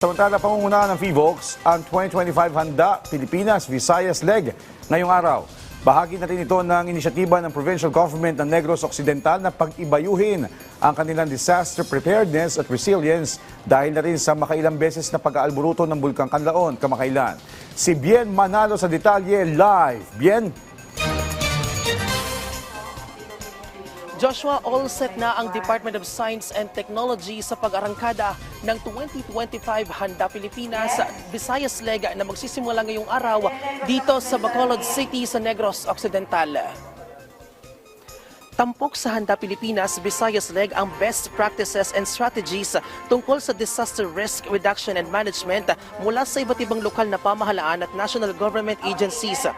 Samantala, pangunguna ng FIVOX ang 2025 Handa Pilipinas Visayas Leg ngayong araw. Bahagi na rin ito ng inisyatiba ng Provincial Government ng Negros Occidental na pag-ibayuhin ang kanilang disaster preparedness at resilience dahil na rin sa makailang beses na pag-aalburuto ng Bulkang Kanlaon kamakailan. Si Bien Manalo sa detalye live. Bien? Joshua, all set na ang Department of Science and Technology sa pag-arangkada ng 2025 Handa Pilipinas Visayas Leg na magsisimula ngayong araw dito sa Bacolod City sa Negros Occidental. Tampok sa Handa Pilipinas, Visayas Leg ang best practices and strategies tungkol sa disaster risk reduction and management mula sa iba't ibang lokal na pamahalaan at national government agencies.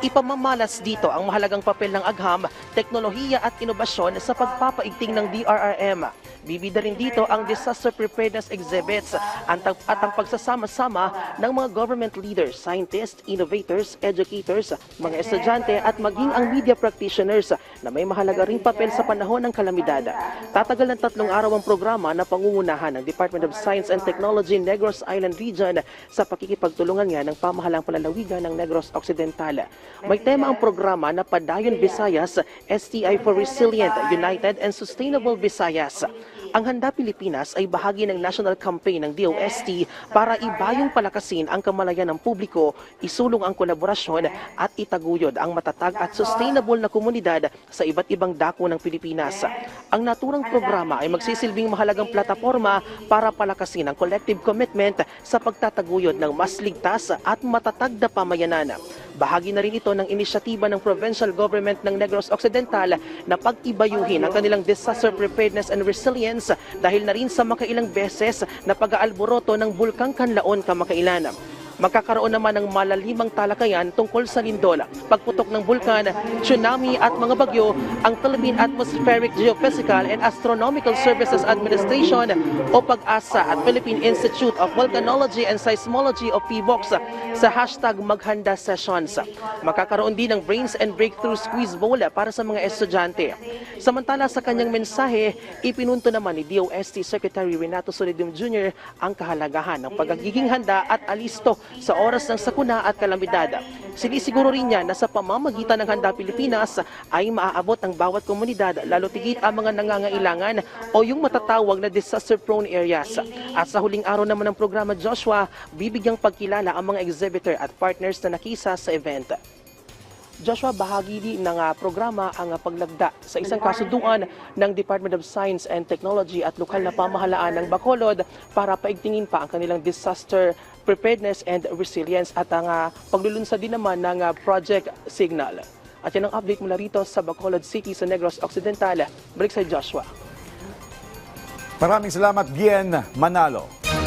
Ipamamalas dito ang mahalagang papel ng agham, teknolohiya at inobasyon sa pagpapaigting ng DRRM. Bibida rin dito ang disaster preparedness exhibits at ang, pagsasama-sama ng mga government leaders, scientists, innovators, educators, mga estudyante at maging ang media practitioners na may mahalaga ring papel sa panahon ng kalamidad. Tatagal ng tatlong araw ang programa na pangungunahan ng Department of Science and Technology Negros Island Region sa pakikipagtulungan nga ng pamahalang palalawigan ng Negros Occidental. May tema ang programa na Padayon Visayas, STI for Resilient, United and Sustainable Visayas. Ang Handa Pilipinas ay bahagi ng national campaign ng DOST para ibayong palakasin ang kamalayan ng publiko, isulong ang kolaborasyon at itaguyod ang matatag at sustainable na komunidad sa iba't ibang dako ng Pilipinas. Ang naturang programa ay magsisilbing mahalagang plataforma para palakasin ang collective commitment sa pagtataguyod ng mas ligtas at matatag na pamayanan. Bahagi na rin ito ng inisyatiba ng provincial government ng Negros Occidental na pag-ibayuhin ang kanilang disaster preparedness and resilience dahil na rin sa makailang beses na pag-aalboroto ng Bulkang Kanlaon kamakailan. Magkakaroon naman ng malalimang talakayan tungkol sa lindol, pagputok ng bulkan, tsunami at mga bagyo, ang Philippine Atmospheric Geophysical and Astronomical Services Administration o PAG-ASA at Philippine Institute of Volcanology and Seismology of PBOX sa hashtag Maghanda Sessions. Makakaroon din ng Brains and Breakthrough Squeeze Bowl para sa mga estudyante. Samantala sa kanyang mensahe, ipinunto naman ni DOST Secretary Renato Solidum Jr. ang kahalagahan ng pagiging handa at alisto sa oras ng sakuna at kalamidad. Sinisiguro rin niya na sa pamamagitan ng Handa Pilipinas ay maaabot ang bawat komunidad lalo tigit ang mga nangangailangan o yung matatawag na disaster-prone areas. At sa huling araw naman ng programa Joshua, bibigyang pagkilala ang mga exhibitor at partners na nakisa sa event. Joshua, bahagi din ng ah, programa ang ah, paglagda sa isang kasunduan ng Department of Science and Technology at lokal na pamahalaan ng Bacolod para paigtingin pa ang kanilang disaster preparedness and resilience at ang ah, paglulunsad din naman ng Project Signal. At yan ang update mula rito sa Bacolod City sa Negros Occidental. Balik sa Joshua. Maraming salamat, Bien Manalo.